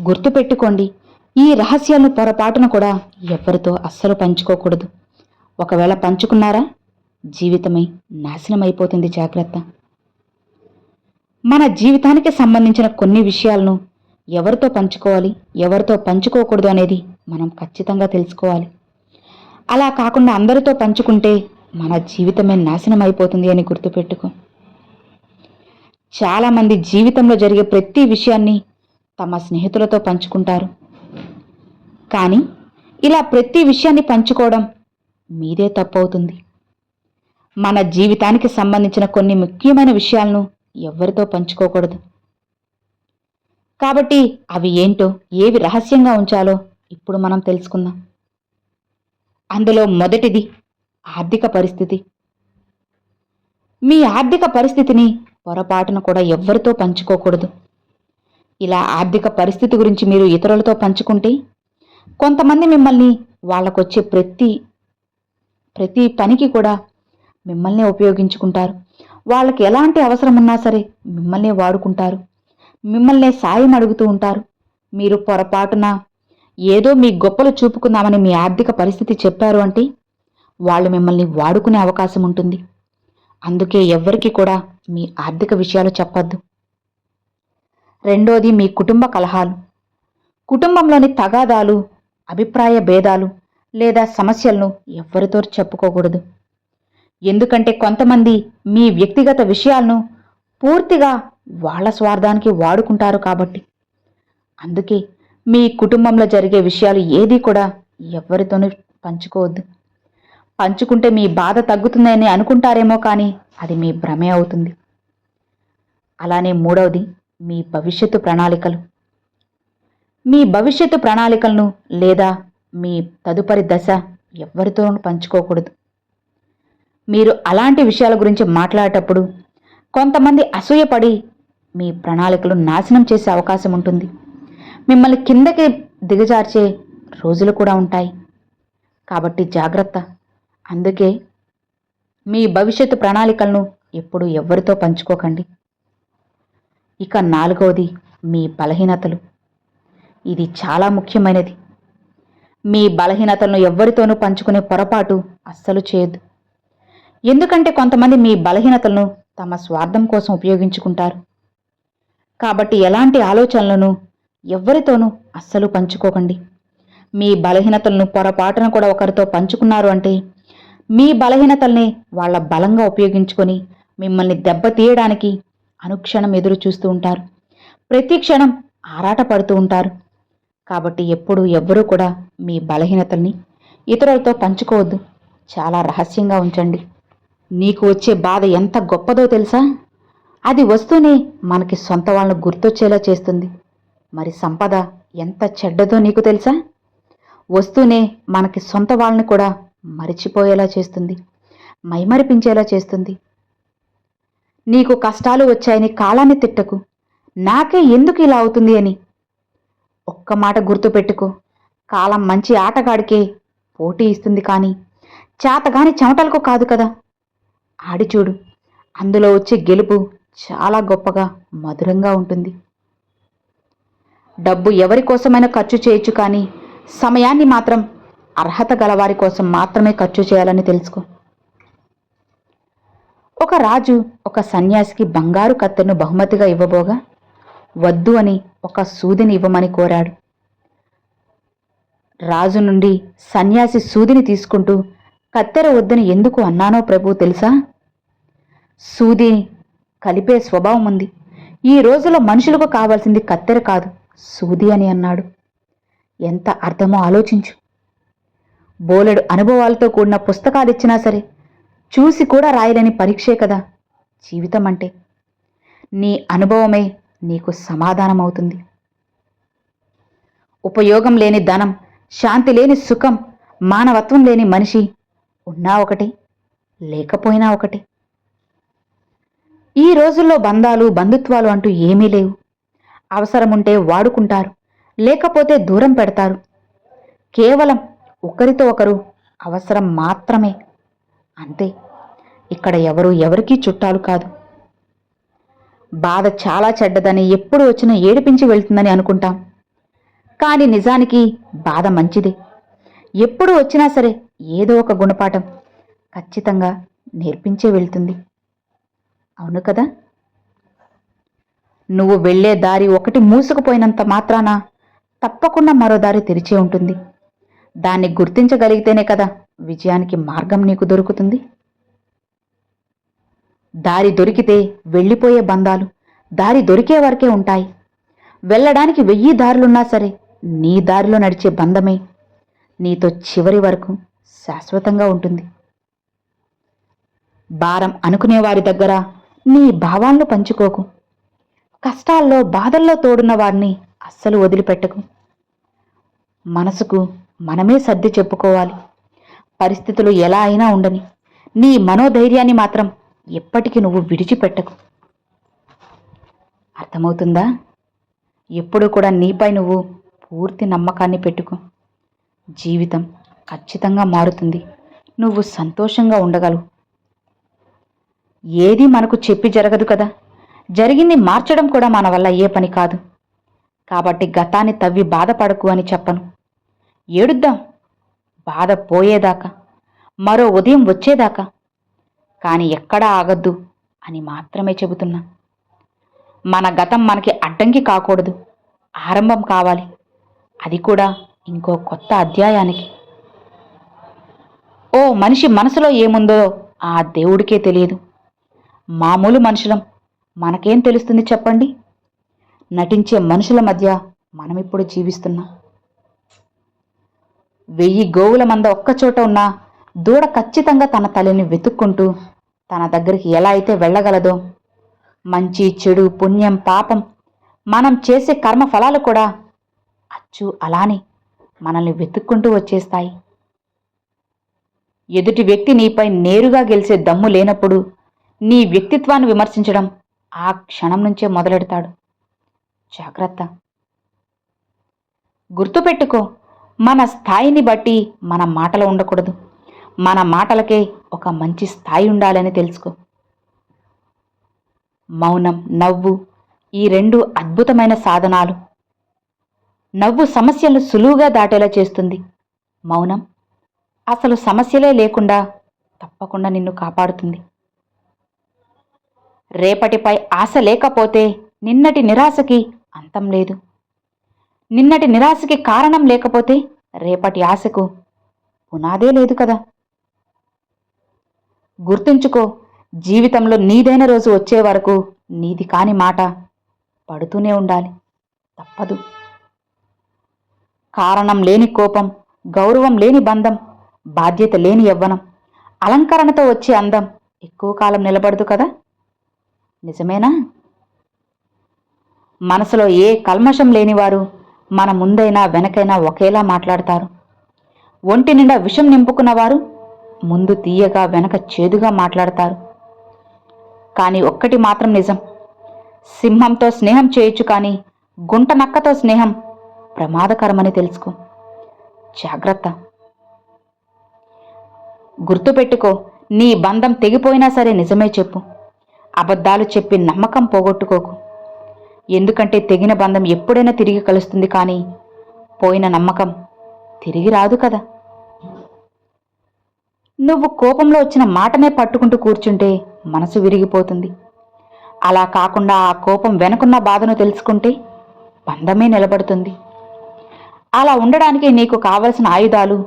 గుర్తుపెట్టుకోండి ఈ రహస్యాలను పొరపాటున కూడా ఎవరితో అస్సలు పంచుకోకూడదు. ఒకవేళ పంచుకున్నారా? జీవితమై నాశనమైపోతుంది జాగ్రత్త. మన జీవితానికి సంబంధించిన కొన్ని విషయాలను ఎవరితో పంచుకోవాలి ఎవరితో పంచుకోకూడదు అనేది మనం ఖచ్చితంగా తెలుసుకోవాలి. అలా కాకుండా అందరితో పంచుకుంటే మన జీవితమే నాశనం అయిపోతుంది అని గుర్తుపెట్టుకో. చాలామంది జీవితంలో జరిగే ప్రతి విషయాన్ని తమ స్నేహితులతో పంచుకుంటారు. కానీ ఇలా ప్రతి విషయాన్ని పంచుకోవడం మీదే తప్పవుతుంది. మన జీవితానికి సంబంధించిన కొన్ని ముఖ్యమైన విషయాలను ఎవరితో పంచుకోకూడదు. కాబట్టి అవి ఏంటో ఏవి రహస్యంగా ఉంచాలో ఇప్పుడు మనం తెలుసుకుందాం. అందులో మొదటిది ఆర్థిక పరిస్థితి. మీ ఆర్థిక పరిస్థితిని పొరపాటున కూడా ఎవ్వరితో పంచుకోకూడదు. ఇలా ఆర్థిక పరిస్థితి గురించి మీరు ఇతరులతో పంచుకుంటే కొంతమంది మిమ్మల్ని వాళ్ళకొచ్చే ప్రతి ప్రతి పనికి కూడా మిమ్మల్ని ఉపయోగించుకుంటారు. వాళ్ళకి ఎలాంటి అవసరం ఉన్నా సరే మిమ్మల్ని వాడుకుంటారు. మిమ్మల్ని సాయం అడుగుతూ ఉంటారు. మీరు పొరపాటున ఏదో మీ గొప్పలు చూపుకుందామని మీ ఆర్థిక పరిస్థితి చెప్పారు అంటే వాళ్ళు మిమ్మల్ని వాడుకునే అవకాశం ఉంటుంది. అందుకే ఎవ్వరికీ కూడా మీ ఆర్థిక విషయాలు చెప్పద్దు. రెండోది మీ కుటుంబ కలహాలు. కుటుంబంలోని తగాదాలు అభిప్రాయ భేదాలు లేదా సమస్యలను ఎవ్వరితో చెప్పుకోకూడదు. ఎందుకంటే కొంతమంది మీ వ్యక్తిగత విషయాలను పూర్తిగా వాళ్ళ స్వార్థానికి వాడుకుంటారు కాబట్టి. అందుకే మీ కుటుంబంలో జరిగే విషయాలు ఏది కూడా ఎవరితోనూ పంచుకోవద్దు. పంచుకుంటే మీ బాధ తగ్గుతుందని అనుకుంటారేమో కానీ అది మీ భ్రమే అవుతుంది. అలానే మూడవది మీ భవిష్యత్తు ప్రణాళికలు? మీ భవిష్యత్తు ప్రణాళికలను లేదా మీ తదుపరి దశ ఎవరితోనూ పంచుకోకూడదు. మీరు అలాంటి విషయాల గురించి మాట్లాడేటప్పుడు కొంతమంది అసూయపడి మీ ప్రణాళికలు నాశనం చేసే అవకాశం ఉంటుంది. మిమ్మల్ని కిందకి దిగజార్చే రోజులు కూడా ఉంటాయి. కాబట్టి జాగ్రత్త. అందుకే మీ భవిష్యత్తు ప్రణాళికలను ఎప్పుడు ఎవరితో పంచుకోకండి. ఇక నాలుగవది మీ బలహీనతలు. ఇది చాలా ముఖ్యమైనది. మీ బలహీనతలను ఎవ్వరితోనూ పంచుకునే పొరపాటు అస్సలు చేయొద్దు. ఎందుకంటే కొంతమంది మీ బలహీనతలను తమ స్వార్థం కోసం ఉపయోగించుకుంటారు. కాబట్టి ఎలాంటి ఆలోచనలను ఎవ్వరితోనూ అస్సలు పంచుకోకండి. మీ బలహీనతలను పొరపాటున కూడా ఒకరితో పంచుకున్నారు అంటే మీ బలహీనతల్ని వాళ్ళ బలంగా ఉపయోగించుకొని మిమ్మల్ని దెబ్బతీయడానికి అనుక్షణం ఎదురు చూస్తూ ఉంటారు. ప్రతి క్షణం ఆరాట పడుతూ ఉంటారు. కాబట్టి ఎప్పుడు ఎవ్వరూ కూడా మీ బలహీనతల్ని ఇతరులతో పంచుకోవద్దు. చాలా రహస్యంగా ఉంచండి. నీకు వచ్చే బాధ ఎంత గొప్పదో తెలుసా? అది వస్తూనే మనకి సొంత వాళ్ళను గుర్తొచ్చేలా చేస్తుంది. మరి సంపద ఎంత చెడ్డదో నీకు తెలుసా? వస్తూనే మనకి సొంత వాళ్ళని కూడా మరిచిపోయేలా చేస్తుంది. మైమరిపించేలా చేస్తుంది. నీకు కష్టాలు వచ్చాయని కాలాన్ని తిట్టకు. నాకే ఎందుకు ఇలా అవుతుంది అని. ఒక్క మాట గుర్తుపెట్టుకో. కాలం మంచి ఆటగాడికే పోటీ ఇస్తుంది కానీ చేతగాని చెమటలకు కాదు కదా. ఆడి చూడు. అందులో వచ్చే గెలుపు చాలా గొప్పగా మధురంగా ఉంటుంది. డబ్బు ఎవరి కోసమైనా ఖర్చు చేయొచ్చు కానీ సమయాన్ని మాత్రం అర్హత గలవారి కోసం మాత్రమే ఖర్చు చేయాలని తెలుసుకో. ఒక రాజు ఒక సన్యాసికి బంగారు కత్తెను బహుమతిగా ఇవ్వబోగా వద్దు అని ఒక సూదిని ఇవ్వమని కోరాడు. రాజు నుండి సన్యాసి సూదిని తీసుకుంటూ కత్తెర వద్దని ఎందుకు అన్నానో ప్రభు తెలుసా? సూది కలిపే స్వభావం ఉంది. ఈ రోజులో మనుషులకు కావాల్సింది కత్తెర కాదు సూది అని అన్నాడు. ఎంత అర్థమో ఆలోచించు. బోలెడు అనుభవాలతో కూడిన పుస్తకాలు ఇచ్చినా సరే చూసి కూడా రాయలేని పరీక్షే కదా. జీవితం అంటే నీ అనుభవమే నీకు సమాధానం అవుతుంది ఉపయోగం లేని ధనం శాంతి లేని సుఖం మానవత్వం లేని మనిషి ఉన్నా ఒకటి లేకపోయినా ఒకటి. ఈ రోజుల్లో బంధాలు బంధుత్వాలు అంటూ ఏమీ లేవు. అవసరముంటే వాడుకుంటారు లేకపోతే దూరం పెడతారు. కేవలం ఒకరితో ఒకరు అవసరం మాత్రమే. అంతే. ఇక్కడ ఎవరు ఎవరికీ చుట్టాలు కాదు. బాధ చాలా చెడ్డదని ఎప్పుడు వచ్చినా ఏడిపించి వెళ్తుందని అనుకుంటాం. కానీ నిజానికి బాధ మంచిదే. ఎప్పుడు వచ్చినా సరే ఏదో ఒక గుణపాఠం ఖచ్చితంగా నేర్పించే వెళ్తుంది. అవును కదా? నువ్వు వెళ్ళే దారి ఒకటి మూసుకుపోయినంత మాత్రాన తప్పకుండా మరో దారి తెరిచే ఉంటుంది. దాన్ని గుర్తించగలిగితేనే కదా విజయానికి మార్గం నీకు దొరుకుతుంది. దారి దొరికితే వెళ్ళిపోయే బంధాలు దారి దొరికే వరకే ఉంటాయి. వెళ్ళడానికి వెయ్యి దారులున్నా సరే నీ దారిలో నడిచే బంధమే నీతో చివరి వరకు శాశ్వతంగా ఉంటుంది. భారం అనుకునే వారి దగ్గర నీ భావాలను పంచుకోకు. కష్టాల్లో బాధల్లో తోడున్న వారిని అస్సలు వదిలిపెట్టకు. మనసుకు మనమే సర్ది చెప్పుకోవాలి. పరిస్థితులు ఎలా అయినా ఉండని. నీ మనోధైర్యాన్ని మాత్రం ఎప్పటికీ నువ్వు విడిచిపెట్టకు. అర్థమవుతుందా? ఎప్పుడు కూడా నీపై నువ్వు పూర్తి నమ్మకాన్ని పెట్టుకో. జీవితం ఖచ్చితంగా మారుతుంది. నువ్వు సంతోషంగా ఉండగలవు. ఏది మనకు చెప్పి జరగదు కదా. జరిగింది మార్చడం కూడా మన వల్ల ఏ పని కాదు. కాబట్టి గతాన్ని తవ్వి బాధపడకు అని చెప్పను. ఏడుద్దాం. బాధ పోయేదాకా మరో ఉదయం వచ్చేదాకా. కానీ ఎక్కడా ఆగద్దు అని మాత్రమే చెబుతున్నా. మన గతం మనకి అడ్డంకి కాకూడదు. ఆరంభం కావాలి. అది కూడా ఇంకో కొత్త అధ్యాయానికి. ఓ మనిషి మనసులో ఏముందో ఆ దేవుడికే తెలియదు. మామూలు మనుషులం మనకేం తెలుస్తుంది చెప్పండి? నటించే మనుషుల మధ్య మనమిప్పుడు జీవిస్తున్నాం. వెయ్యి గోవుల మంద ఒక్కచోట ఉన్నా దూడ ఖచ్చితంగా తన తల్లిని వెతుక్కుంటూ తన దగ్గరికి ఎలా అయితే వెళ్ళగలదో. మంచి చెడు పుణ్యం పాపం మనం చేసే కర్మ ఫలాలు కూడా అచ్చు అలానే మనల్ని వెతుక్కుంటూ వచ్చేస్తాయి. ఎదుటి వ్యక్తి నీపై నేరుగా గెలిచే దమ్ము లేనప్పుడు నీ వ్యక్తిత్వాన్ని విమర్శించడం ఆ క్షణం నుంచే మొదలెడతాడు. జాగ్రత్త. గుర్తుపెట్టుకో మన స్థాయిని బట్టి మన మాటలు ఉండకూడదు. మన మాటలకే ఒక మంచి స్థాయి ఉండాలని తెలుసుకో. మౌనం నవ్వు ఈ రెండు అద్భుతమైన సాధనాలు. నవ్వు సమస్యలను సులువుగా దాటేలా చేస్తుంది. మౌనం అసలు సమస్యలే లేకుండా తప్పకుండా నిన్ను కాపాడుతుంది. రేపటిపై ఆశ లేకపోతే నిన్నటి నిరాశకి అంతం లేదు. నిన్నటి నిరాశకి కారణం లేకపోతే రేపటి ఆశకు పునాదే లేదు కదా. గుర్తుంచుకో జీవితంలో నీదైన రోజు వచ్చే వరకు నీది కాని మాట పడుతూనే ఉండాలి. తప్పదు. కారణం లేని కోపం గౌరవం లేని బంధం బాధ్యత లేని యవ్వనం అలంకరణతో వచ్చే అందం ఎక్కువ కాలం నిలబడదు కదా. నిజమేనా? మనసులో ఏ కల్మషం లేనివారు మన ముందైనా వెనకైనా ఒకేలా మాట్లాడతారు. ఒంటి నిండా విషం నింపుకున్నవారు ముందు తీయగా వెనక చేదుగా మాట్లాడతారు. కానీ ఒక్కటి మాత్రం నిజం. సింహంతో స్నేహం చేయొచ్చు కానీ గుంట నక్కతో స్నేహం ప్రమాదకరమని తెలుసుకో. జాగ్రత్త. గుర్తుపెట్టుకో నీ బంధం తెగిపోయినా సరే నిజమే చెప్పు. అబద్ధాలు చెప్పి నమ్మకం పోగొట్టుకోకు. ఎందుకంటే తెగిన బంధం ఎప్పుడైనా తిరిగి కలుస్తుంది కానీ పోయిన నమ్మకం తిరిగి రాదు కదా. నువ్వు కోపంలో వచ్చిన మాటనే పట్టుకుంటూ కూర్చుంటే మనసు విరిగిపోతుంది. అలా కాకుండా ఆ కోపం వెనుకున్న బాధను తెలుసుకుంటే బంధమే నిలబడుతుంది. అలా ఉండడానికి నీకు కావలసిన ఆయుధాలు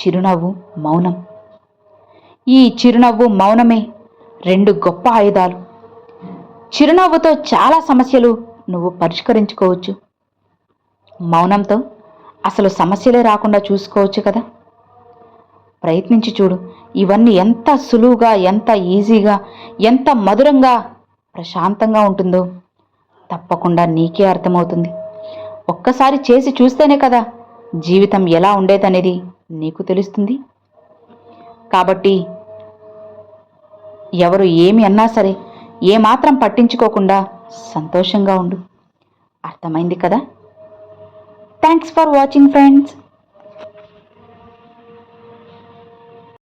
చిరునవ్వు మౌనం. ఈ చిరునవ్వు మౌనమే రెండు గొప్ప ఆయుధాలు. చిరునవ్వుతో చాలా సమస్యలు నువ్వు పరిష్కరించుకోవచ్చు. మౌనంతో అసలు సమస్యలే రాకుండా చూసుకోవచ్చు కదా. ప్రయత్నించి చూడు ఇవన్నీ ఎంత సులువుగా ఎంత ఈజీగా ఎంత మధురంగా ప్రశాంతంగా ఉంటుందో. తప్పకుండా నీకే అర్థమవుతుంది. ఒక్కసారి చేసి చూస్తేనే కదా జీవితం ఎలా ఉండేదనేది నీకు తెలుస్తుంది. కాబట్టి ఎవరు ఏమి అన్నా సరే ఏమాత్రం పట్టించుకోకుండా సంతోషంగా ఉండు. అర్థమైంది కదా? Thanks for watching friends